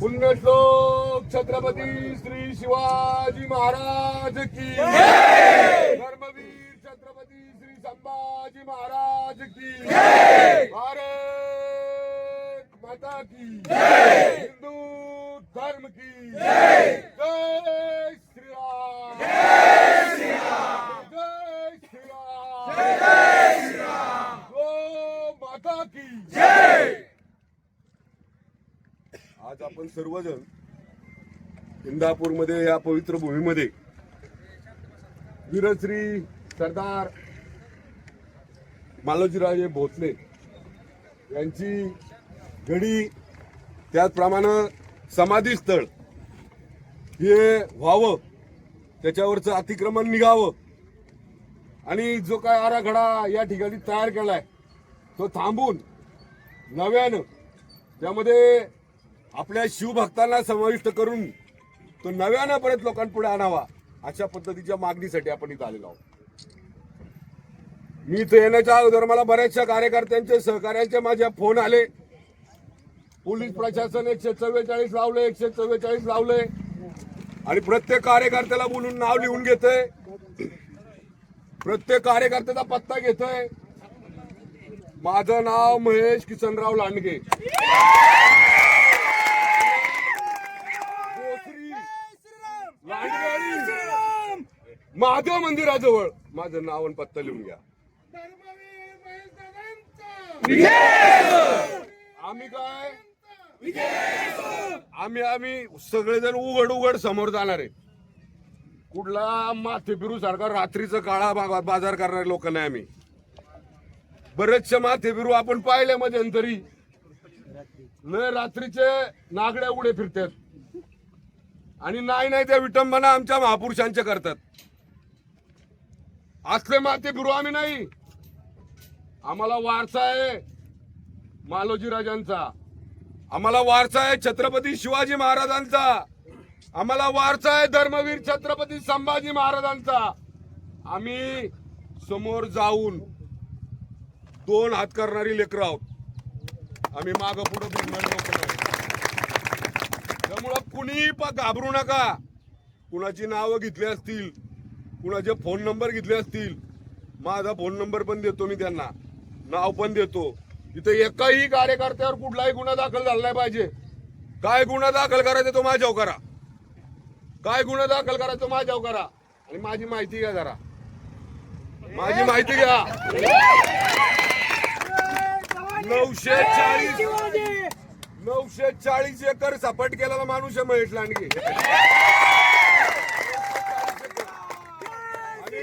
पुण्यश्लोक छत्रपती श्री शिवाजी महाराज की धर्मवीर छत्रपती श्री संभाजी महाराज की भारत माता की हिंदू धर्म की। जय श्रीराम। जय श्रीराम। गो माता की। आज आपण सर्वजण इंदापूरमध्ये या पवित्र भूमीमध्ये वीरश्री सरदार मालोजीराजे भोसले यांची घडी त्याचप्रमाणे समाधी स्थळ हे व्हावं. त्याच्यावरचं अतिक्रमण निघावं. आणि जो काय आराखडा या ठिकाणी तयार केलाय तो थांबून नव्यानं त्यामध्ये आपल्या शिवभक्तांना समाविष्ट करून तो नव्यानं परत लोकांपुढे आणावा अशा पद्धतीच्या मागणीसाठी आपण इथं आलेलो आहोत. मी इथं येण्याच्या अगोदर मला बऱ्याचशा कार्यकर्त्यांचे सहकार्यांचे माझ्या फोन आले. पोलीस प्रशासन एकशे चव्वेचाळीस लावले एकशे चव्वेचाळीस लावले. आणि प्रत्येक कार्यकर्त्याला बोलून नाव लिहून घेतोय. प्रत्येक कार्यकर्त्याचा पत्ता घेतोय. माझं नाव महेश किसनराव लांडगे. महादेव मंदिराजवळ माझं नाव आणि पत्ता लिहून घ्या. आम्ही काय? आम्ही आम्ही सगळेजण उघड उघड समोर जाणार आहे. कुठला माथेफिरू सारखा रात्रीचं काळा बाजार करणारे लोक नाही आम्ही. बरेचसे माथेफिरू आपण पाहिले मध्यंतरी. न रात्रीचे नागड्या उडे फिरतात. आणि नाही नाही त्या विटंबना आमच्या महापुरुषांच्या करतात. असले माथेफिरू आम्ही नाही. आम्हाला वारसा आहे मालोजी राजांचा आम्हाला वारसा आहे छत्रपती शिवाजी महाराजांचा. आम्हाला वारसा आहे धर्मवीर छत्रपती संभाजी महाराजांचा. आम्ही समोर जाऊन दोन हात करणारी लेकरं आहोत. आम्ही माग पुढे लोक त्यामुळं कुणी पण घाबरू नका. कुणाची नावं घेतली असतील कुणाचे फोन नंबर घेतले असतील माझा फोन नंबर पण देतो मी त्यांना. नाव पण देतो. तिथे एकाही कार्यकर्त्यावर कुठलाही गुन्हा दाखल झाला नाही पाहिजे. काय गुन्हा दाखल करायचा तो माझ्याव करा. काय गुन्हा दाखल करायचा तो माझ्याव करा. आणि माझी माहिती घ्या जरा. माझी माहिती घ्या. नऊशे चाळीस नऊशे चाळीस एकर सपाट केलेला माणूस आहे महेश लांडगे. आणि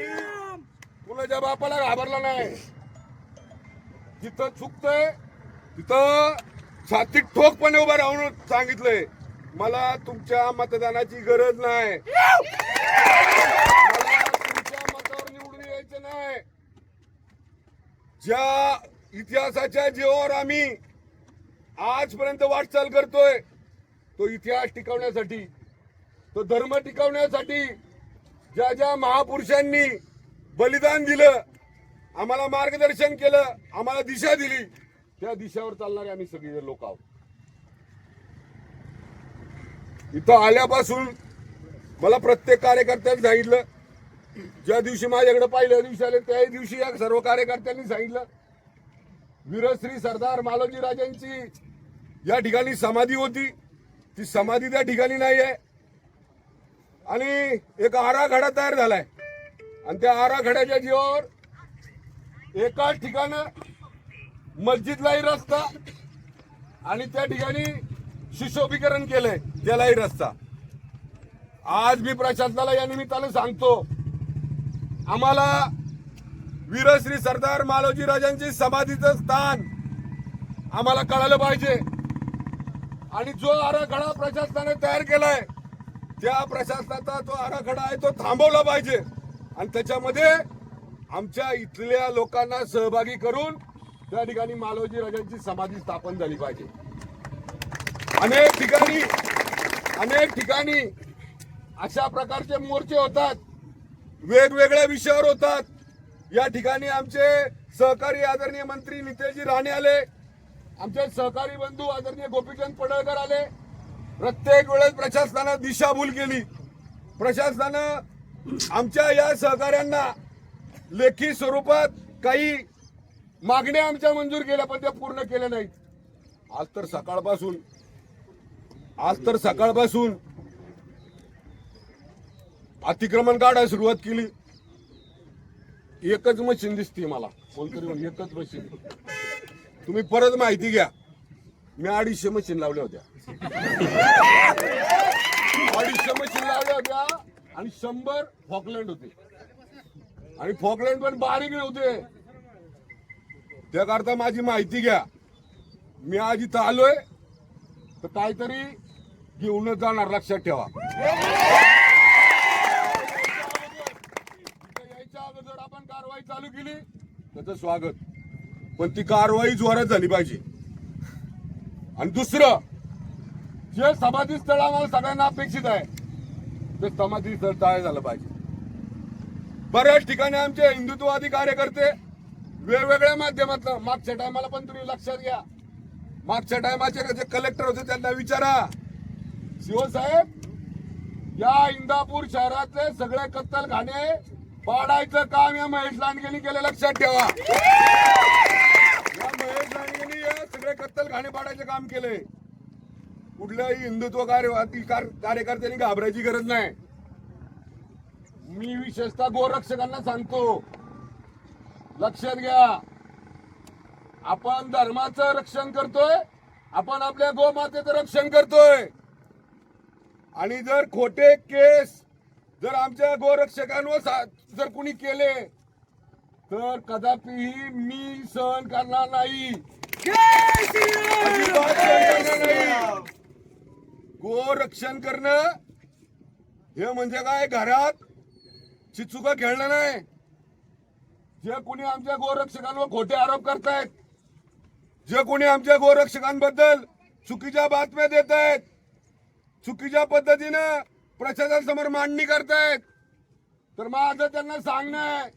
कुणाच्या बापाला घाबरला नाही. जिथं चुकतंय तिथं छातीत ठोकपणे उभं राहून सांगितलंय. मला तुमच्या मतदानाची गरज नाही. मला तुमच्या मतावर निवडून यायचं नाही. ज्या इतिहासाच्या जीवावर आम्ही आजपर्यंत वाटचाल करतोय तो इतिहास टिकवण्यासाठी तो धर्म टिकवण्यासाठी ज्या ज्या महापुरुषांनी बलिदान दिलं आम्हाला मार्गदर्शन केलं आम्हाला दिशा दिली. त्या दिशेवर चालणारे आम्ही सगळे लोक आहोत. इथं आल्यापासून मला प्रत्येक कार्यकर्त्यांनी सांगितलं ज्या दिवशी माझ्याकडे पहिल्या दिवशी आले त्याही दिवशी या सर्व कार्यकर्त्यांनी सांगितलं वीरश्री सरदार मालोजी राजांची या ठिकाणी समाधी होती. ती समाधी त्या ठिकाणी नाही आहे. आणि एक आराखडा तयार झालाय. आणि त्या आराखड्याच्या जीवावर एकाच ठिकाणं मस्जिदलाही रस्ता आणि त्या ठिकाणी सुशोभीकरण केलंय त्यालाही रस्ता. आज मी प्रशासनाला या निमित्तानं सांगतो आम्हाला वीरश्री सरदार मालोजी राजांची समाधीचं स्थान आम्हाला कळालं पाहिजे. आणि जो आराखडा प्रशासनाने तयार केलाय त्या प्रशासनाचा जो आराखडा आहे तो थांबवला पाहिजे. आणि त्याच्यामध्ये आमच्या इथल्या लोकांना सहभागी करून त्या ठिकाणी मालोजी राजांची समाधी स्थापन झाली पाहिजे. अनेक ठिकाणी अनेक ठिकाणी अशा प्रकारचे मोर्चे होतात. वेगवेगळ्या विषयावर होतात. या ठिकाणी आमचे सहकारी आदरणीय मंत्री नितेशजी राणे आले. आमचे सहकारी बंधू आदरणीय गोपीचंद पडळकर आले. प्रत्येक वेळेस प्रशासनानं दिशाभूल केली. प्रशासनानं आमच्या या सहकाऱ्यांना लेखी स्वरूपात काही मागण्या आमच्या मंजूर केल्या पण त्या पूर्ण केल्या नाहीत. आज तर सकाळपासून आज तर सकाळपासून अतिक्रमण काढायला सुरुवात केली. एकच मशीन दिसते मला. कोणतरी एकच मशीन. तुम्ही परत माहिती घ्या. मी अडीचशे मशीन लावल्या होत्या. अडीचशे मशीन लावल्या होत्या आणि शंभर फॉकलँड होते. आणि फॉकलँड पण बारीक नव्हते. त्याकरता माझी माहिती घ्या. मी आज इथं आलोय तर काहीतरी घेऊनच जाणार लक्षात ठेवा. यायच्या अगोदर आपण कारवाई चालू केली त्याचं स्वागत. पण ती कारवाई जोरात झाली पाहिजे. आणि दुसरं जे समाधी स्थळ आम्हाला सगळ्यांना अपेक्षित आहे ते समाधी स्थळ तयार झालं पाहिजे. बऱ्याच ठिकाणी आमचे हिंदुत्ववादी कार्यकर्ते वेगवेगळ्या माध्यमातलं मागच्या टायमाला पण तुम्ही लक्षात घ्या. मागच्या टायमाचे जे कलेक्टर होते त्यांना विचारा. शिवसाहेब या इंदापूर शहरातले सगळे कत्तलखाणे पाडायचं काम या महेश लांडगेनी केलं लक्षात ठेवा. या महेश लांडगेनी सगळे कत्तल खाणे पाडायचं काम केले कुठल्याही हिंदुत्व कार्यवादी कार्यकर्त्यांनी घाबरायची गरज नाही. मी विशेषतः गोरक्षकांना सांगतो लक्षात घ्या. आपण धर्माचं रक्षण करतोय आपण आपल्या गोमातेचं रक्षण करतोय. आणि जर खोटे केस जर आमच्या गोरक्षकांवर जर कुणी केले तर कदापिही मी सहन करणार नाही. सहन करणार नाही. गोरक्षण करणं हे म्हणजे काय? घरात चिचुका खेळणं नाही जे कोणी आमच्या गोरक्षकांवर खोटे आरोप करतायत जे कोणी आमच्या गोरक्षकांबद्दल चुकीच्या बातम्या देत आहेत चुकीच्या पद्धतीनं प्रशासनासमोर मांडणी करतायत. तर माझं त्यांना सांगणं आहे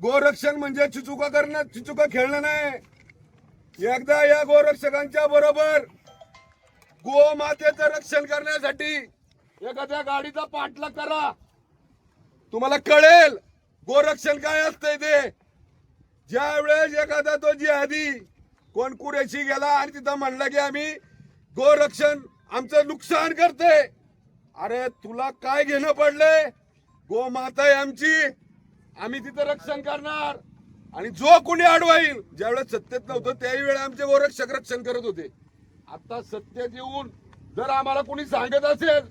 गोरक्षण म्हणजे चिचुका करणं चिचुका खेळणं नाही. एकदा या गोरक्षकांच्या बरोबर गोमातेचं रक्षण करण्यासाठी एखाद्या गाडीचा पाठलाग करा. तुम्हाला कळेल गोरक्षण काय असतंय ते. ज्या वेळेस एखादा तो जिहादी कोण कुरेशी गेला आणि तिथं म्हणलं की आम्ही गोरक्षण आमचं नुकसान करते. अरे तुला काय घेणं पडलंय गोमाता आहे आमची. आम्ही तिथं रक्षण करणार. आणि जो कोणी अडवाईल ज्यावेळेस सत्तेत नव्हतं त्याही वेळेस आमचे गोरक्षक रक्षण करत होते. आता सत्तेत येऊन जर आम्हाला कोणी सांगत असेल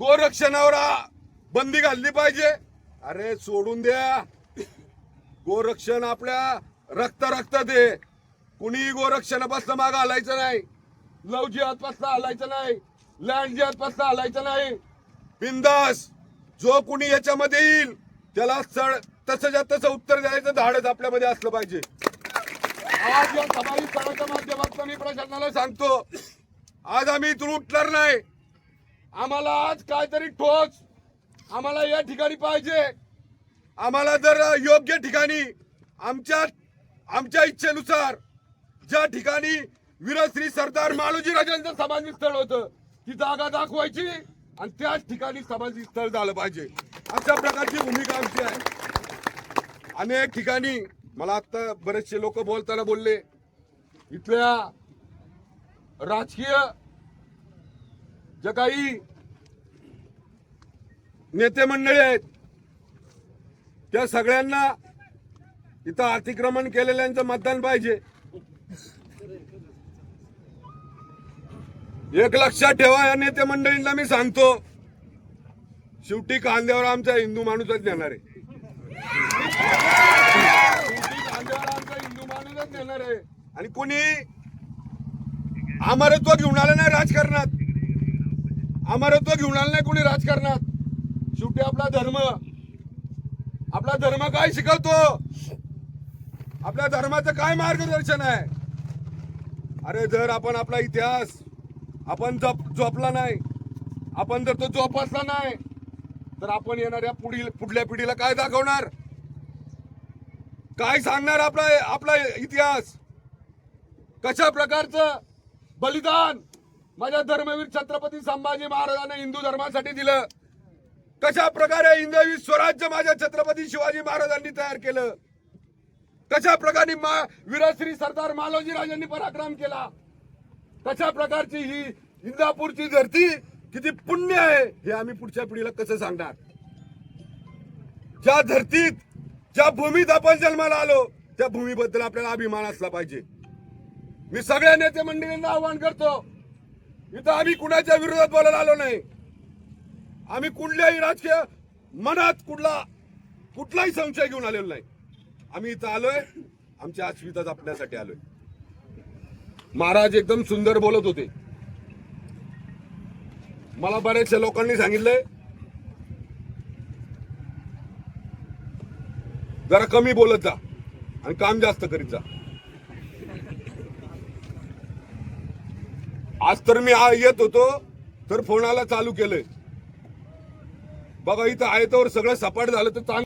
गोरक्षणावर बंदी घालली पाहिजे. अरे सोडून द्या. गोरक्षण आपल्या रक्त रक्त दे. कुणी गोरक्षणापासून माग हलायचं नाही. लव जिहादपासून हलायचं नाही. लँड जिहादपासून हलायचं नाही. बिंदास. जो कुणी याच्यामध्ये येईल त्याला चढ तसंच्या तसं उत्तर द्यायचं धाडच आपल्यामध्ये असलं पाहिजे. आज या समाधी स्थळाच्या माध्यमातून मी प्रशासनाला सांगतो आज आम्ही इथून उठणार नाही. आम्हाला आज काहीतरी ठोस आम्हाला या ठिकाणी पाहिजे. आम्हाला जर योग्य ठिकाणी आमच्या आमच्या इच्छेनुसार ज्या ठिकाणी वीरश्री सरदार मालोजी राजांचं समाधी स्थळ होतं ती जागा दाखवायची आणि त्याच ठिकाणी समाधी स्थळ झालं पाहिजे. अशा प्रकारची भूमिका आमची आहे. अनेक ठिकाणी मला आता बरेचसे लोक बोलताना बोलले इथल्या राजकीय ज्या काही नेते मंडळी आहेत. त्या सगळ्यांना इथं अतिक्रमण केलेल्यांचं मतदान पाहिजे. एक लक्षात ठेवा या नेते मंडळींना मी सांगतो शेवटी कांद्यावर आमचा हिंदू माणूसच देणार आहे. कांद्यावर आमचा हिंदू माणूसच देणार आहे आणि कोणी अमरत्व घेऊन आलं नाही राजकारणात. अमरत्व घेऊन आलं नाही कोणी राजकारणात. शेवटी आपला धर्म. आपला धर्म काय शिकवतो? आपल्या धर्माचं काय मार्गदर्शन आहे? अरे जर आपण आपला इतिहास आपण जप झोपला नाही आपण जर तो जोपासला नाही तर आपण येणाऱ्या पुढील पुढल्या पिढीला काय दाखवणार? काय सांगणार आपला आपला इतिहास? कशा प्रकारचं बलिदान माझ्या धर्मवीर छत्रपती संभाजी महाराजांनी हिंदू धर्मासाठी दिलं? कशा प्रकारे हिंदवी स्वराज्य माझ्या छत्रपती शिवाजी महाराजांनी तयार केलं? कशा प्रकारे मा वीरश्री सरदार मालोजी राजांनी पराक्रम केला? कशा प्रकारची ही इंदापूरची धरती किती पुण्य आहे हे आम्ही पुढच्या पिढीला कसं सांगणार? ज्या धरतीत ज्या भूमीत आपण जन्माला आलो त्या भूमीबद्दल आपल्याला अभिमान असला पाहिजे. मी सगळ्या नेते मंडळींना आवाहन करतो इथं आम्ही कुणाच्या विरोधात बोलायला आलो नाही. आम्ही कुठल्याही राजकीय मनात कुठला कुठलाही संशय घेऊन आलेलो नाही. आम्ही इथं आलोय आमच्या अस्मिता जपण्यासाठी आलोय. महाराज एकदम सुंदर बोलत होते. मला बऱ्याचशा लोकांनी सांगितलंय जरा कमी बोलत जा आणि काम जास्त करीत जा. आज तर मी येत होतो तर फोनाला चालू केलंय. बघा इथं आहे तर सगळं सपाट झालं तर चांगलं